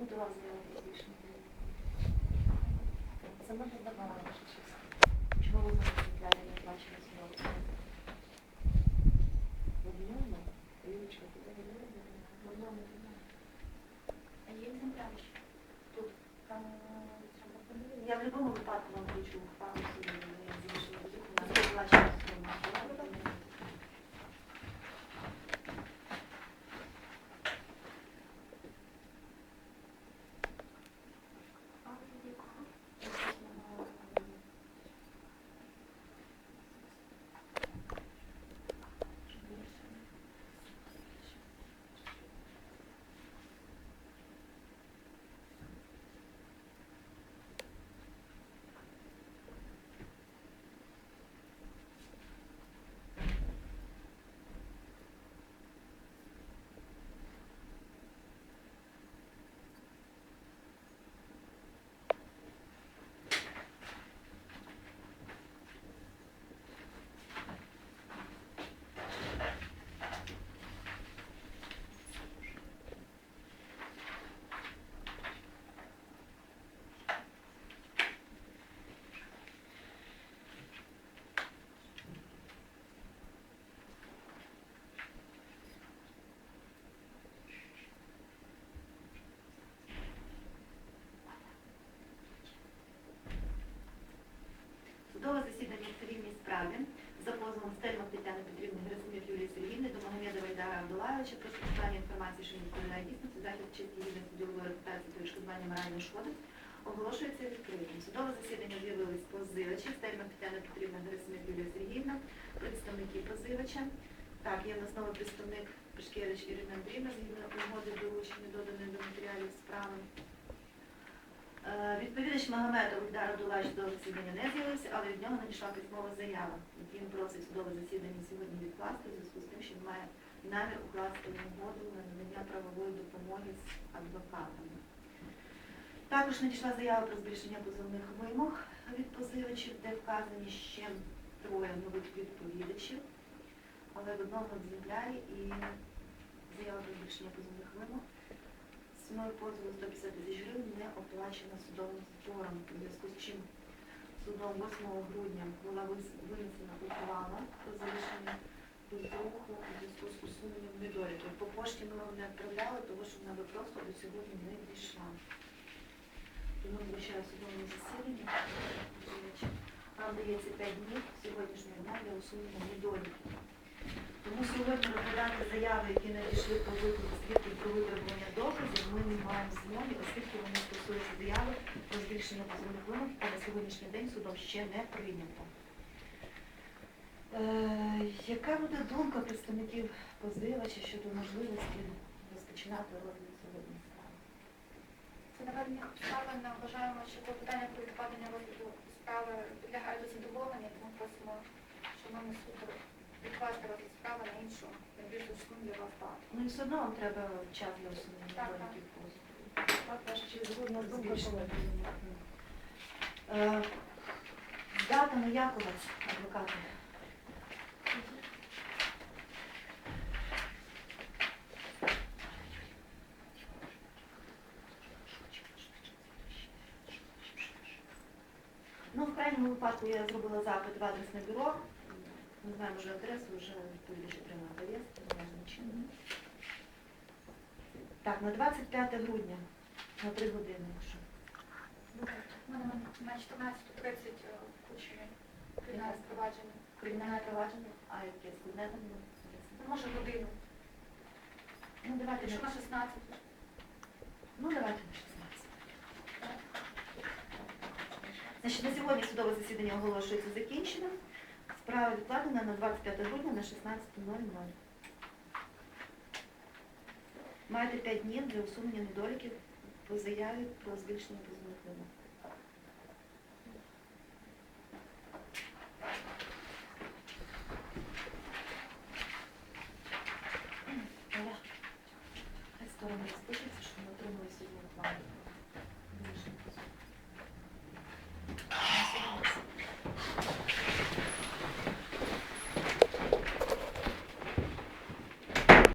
готував заяву про збільшення. Сама давала ваша честь. Чого ви не бачили судового? В одному? Юлечка, куди ви не В одному немає. А є екземпляри? Тут. Там треба подивитися. Я в будь-якому випадку вам включу ухвалу суду, я залишила в духу, на оплачення судового. А, якого? Судове засідання в цивільній справі за позовом Стельмах Тетяни Петрівни Герасимів Юлії Сергіївни до Магомеда Вайдара Абдулаєвича про скасування інформації, що відповідає дійсності, захід честі гідності ділової репутації та відшкодування моральної шкоди, оголошується відкритим. Судове засідання з'явились позивачі Стельмах Тетяна Петрівна Герасимів Юлія Сергіївна, представники позивача. Так, є в нас новий представник Пешкевич Ірина Андріївна, згідно угоди долучення доданої до матеріалів справи. Е, Відповідач Магометов Ільдар Абдулач до засідання не з'явився, але від нього надійшла письмова заява, він просить судове засідання сьогодні відкласти в зв'язку з тим, що має намір укласти угоду на надання правової допомоги з адвокатами. Також надійшла заява про збільшення позовних вимог від позивачів, де вказані ще троє нових відповідачів, але в одному екземплярі і заява про збільшення позовних Ціною позову 150 тисяч гривень не оплачена судовим збором, у зв'язку з чим судом 8 грудня була винесена ухвала про залишення без у зв'язку з усуненням недоліків. По пошті ми вам не відправляли, тому що вона би просто до сьогодні не дійшла. Тому вручаю судовому засіданні. Вам дається 5 днів сьогоднішнього дня для усунення недоліків. Тому сьогодні розглядати заяви, які надійшли про виклик свідків про витребування доказів, ми не маємо змоги, оскільки вони стосуються заяви про збільшення позовних вимог, а на сьогоднішній день судом ще не прийнято. Е, яка буде думка представників позивача щодо можливості розпочинати розгляд сьогодні справи? Це наведення обставин вважаємо, що клопотання про відкладення розгляду справи підлягає до задоволення, тому просимо шановний суд відкласти розгляд справи на іншу, на більш зручну для вас дату. Ну і все одно вам треба час для усунення Так, недоліків позову. Так, ваша честь, згодна з думкою Збільшення колеги. Е, Дата? Ну, в крайньому випадку я зробила запит в адресне бюро. Не знаю, може адресу вже відповідь отримала повістку, не знаю чим. Так, на 25 грудня, на 3 години, якщо. У мене на 14.30 включені кримінальне провадження. Кримінальне провадження, а яке складне там було? Ну, Може годину. Ну, давайте Якщо на, на 16. ну, давайте на 16. Значить, на сьогодні судове засідання оголошується закінченим. Справа відкладена на 25 грудня на 16.00. Маєте 5 днів для усунення недоліків по заяві про збільшення позовних вимог.